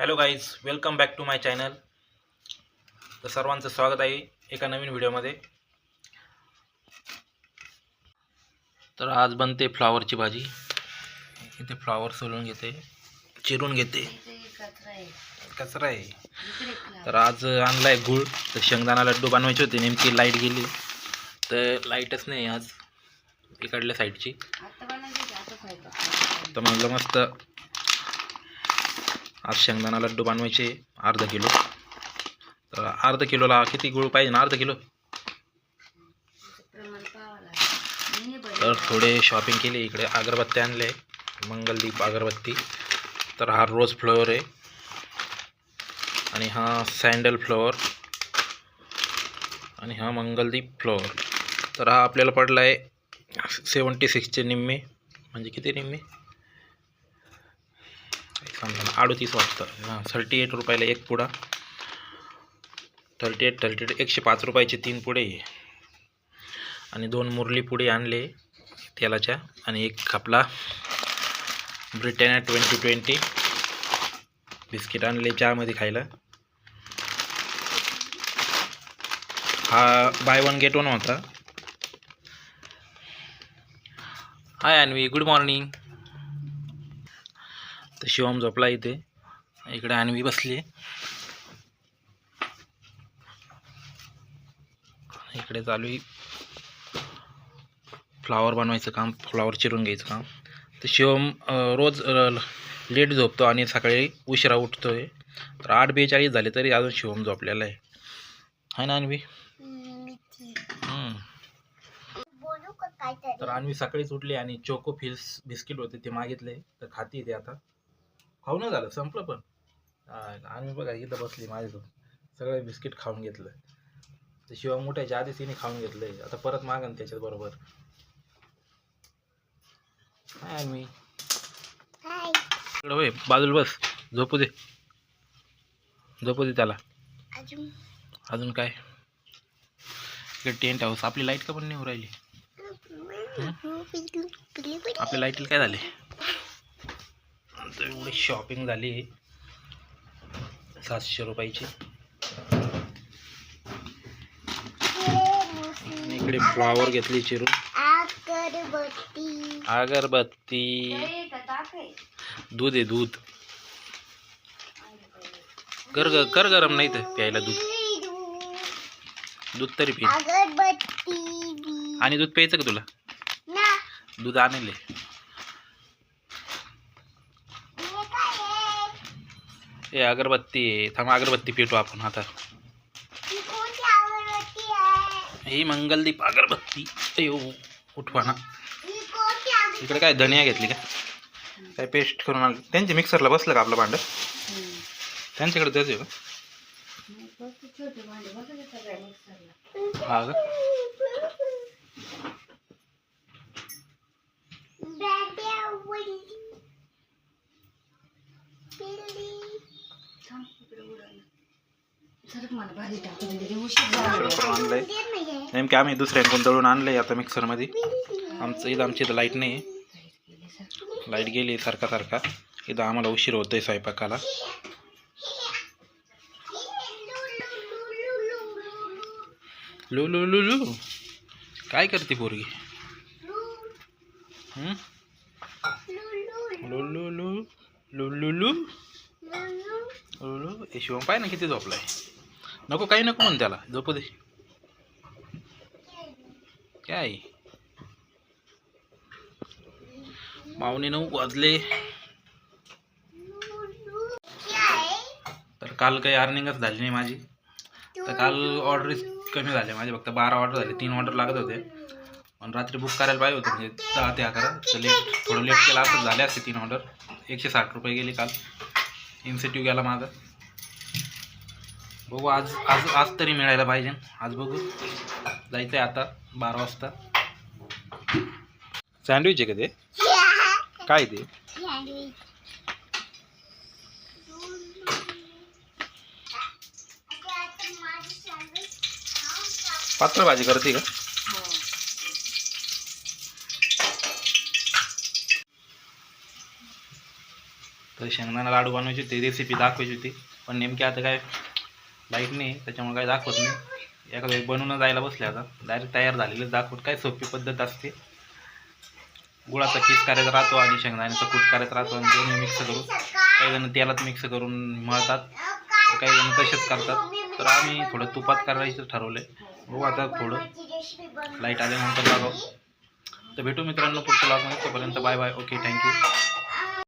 Hello guys welcome back to my channel तर सर्वांचं स्वागत आहे एका नवीन व्हिडिओमध्ये. तर आज बनते फ्लावरची भाजी. इथे फ्लावर सोलून घेते चिरून घेते. कचरा आहे. तर आज आणला आहे गूळ. तर शेंगदाणा लड्डू बनवायचे होते नेमकी लाइट गेली. तर लाईटच नाही आज इकडल्या साईडची तर म्हणलं मस्त आज शेंगदाणा लड्डू बनवायचे अर्धा किलो. तर अर्धा किलोला किती गुळ पाहिजे ना अर्धा किलो? तर थोडे शॉपिंग केली इकडे अगरबत्ती आणले मंगलदीप अगरबत्ती. तर हा रोज फ्लोअर आहे. आणि हा सँडल फ्लोअर आणि हा मंगलदीप फ्लोअर तर हा आपल्याला पडला आहे सेवन्टी सिक्सचे निम्मे. म्हणजे किती निम्मे? समजा ना अडोतीस हां थर्टी एट रुपयाला एक पुडा. थर्टी एट थर्टी एट एकशे पाच रुपयाचे तीन पुडे. आणि दोन मुरली पुडे आणले तेलाच्या. आणि एक खपला ब्रिटॅनिया ट्वेंटी ट्वेंटी बिस्किट आणले चहामध्ये खायला. हा बाय वन गेट वन होता. हाय अन्वी गुड मॉर्निंग तर शिवम झोपला इथे. इकडे अन्वी बसली इकडे चालू आहे. फ्लावर बनवायचं काम फ्लावर चिरून घ्यायचं काम. तर शिवम रोज लेट झोपतो आणि सकाळी उशिरा उठतोय. तर आठ बेचाळीस झाले तरी अजून शिवम झोपलेला आहे. हाय ना काहीतरी? तर अन्वी सकाळीच उठली आणि चोको फिल्स बिस्किट होते ते मागितले. तर खाती ते आता. खाऊन झालं संपलं पण. अन्वी बघा इथं बसली माझ्यासोबत सगळे बिस्किट खाऊन घेतलं. तर शिवम उठायच्या आधीच तिने खाऊन घेतलंय. आता परत मागन त्याच्यात बरोबर. काय हाय. इकडं होय बाजूला बस. झोपू दे. झोपू दे त्याला. अजून? काय? इकडे टेंट हाऊस आपली लाइट का पण नाही राहिली? आपल्या लाईटीला काय झाले? एवढी शॉपिंग झाली. सातशे रुपयाची. इकडे फ्लॉवर घेतली चिरून. अगरबत्ती. अगरबत्ती. दूध आहे दूध. कर ग कर गरम नाही तर प्यायला दूध. दूध तरी पी. आणि दूध प्यायचं का तुला? ना. दूध आणले हे काय आहे? हे अगरबत्ती आहे. थांब अगरबत्ती पेटू आपण आता. ही मंगलदीप अगरबत्ती. अयो उठवा ना. इकडे काय धनिया घेतली का? काय पेस्ट करून आलं त्यांच्या मिक्सरला बसलं का आपलं भांडं? त्यांच्याकडे त्याच का? हा का? आणलंय. नेमके आम्ही गुंतळून दळून आणलंय आता मिक्सरमध्ये आमचं इथं आमची इथं लाइट नाही आहे लाइट गेली सारखा सारखा. इथं आम्हाला उशीर होतोय स्वयंपाकाला. लू लू लू लू. काय करते पोरगी? लू लू लू. लू लू लू. हे शिवम पाय ना किती झोपलाय. नको काही नको म्हण त्याला. झोपू दे. काय? पावणे नऊ वाजले. तर काल काही अर्निंगच झाली नाही माझी. तर काल ऑर्डर कमी झाले माझे फक्त बारा ऑर्डर झाले. तीन ऑर्डर लागत होते. पण रात्री बुक करायला पाहिजे होते म्हणजे दहा ते अकरा. तर लेट थोडं लेट केला असं झाले असते तीन ऑर्डर एकशे साठ रुपये गेले काल. इन्सेटिव्ह गेला माझा. बघू आज आज आज तरी मिळायला पाहिजे. आज बघू. जायचं आहे आता बारा वाजता. सँडविच आहे का ते? काय ते? पात्र भाजी करते का? तर शेंगदाणा लाडू बनवायची होती रेसिपी दाखवायची होती. पण नेमकी आता काय? लाइट नाही त्याच्यामुळे काय दाखवत नाही. एखाद्या वेळी बनवून जायला बसले आता. डायरेक्ट तयार झालेलं दाखवत काय सोपी पद्धत असते. गुळाचा किस करायत राहतो आणि शेंगदाण्याचा कूट करायत राहतो आणि दोन्ही मिक्स करून. काही जण तेलात मिक्स करून मळतात. तर काही जण तसेच करतात. तर आम्ही थोडं तुपात करायचं ठरवलं आहे बघू आता थोडं. लाइट आल्यानंतर बघावं. तर भेटू मित्रांनो पुढच्या ब्लॉगमध्ये तोपर्यंत बाय बाय ओके थँक्यू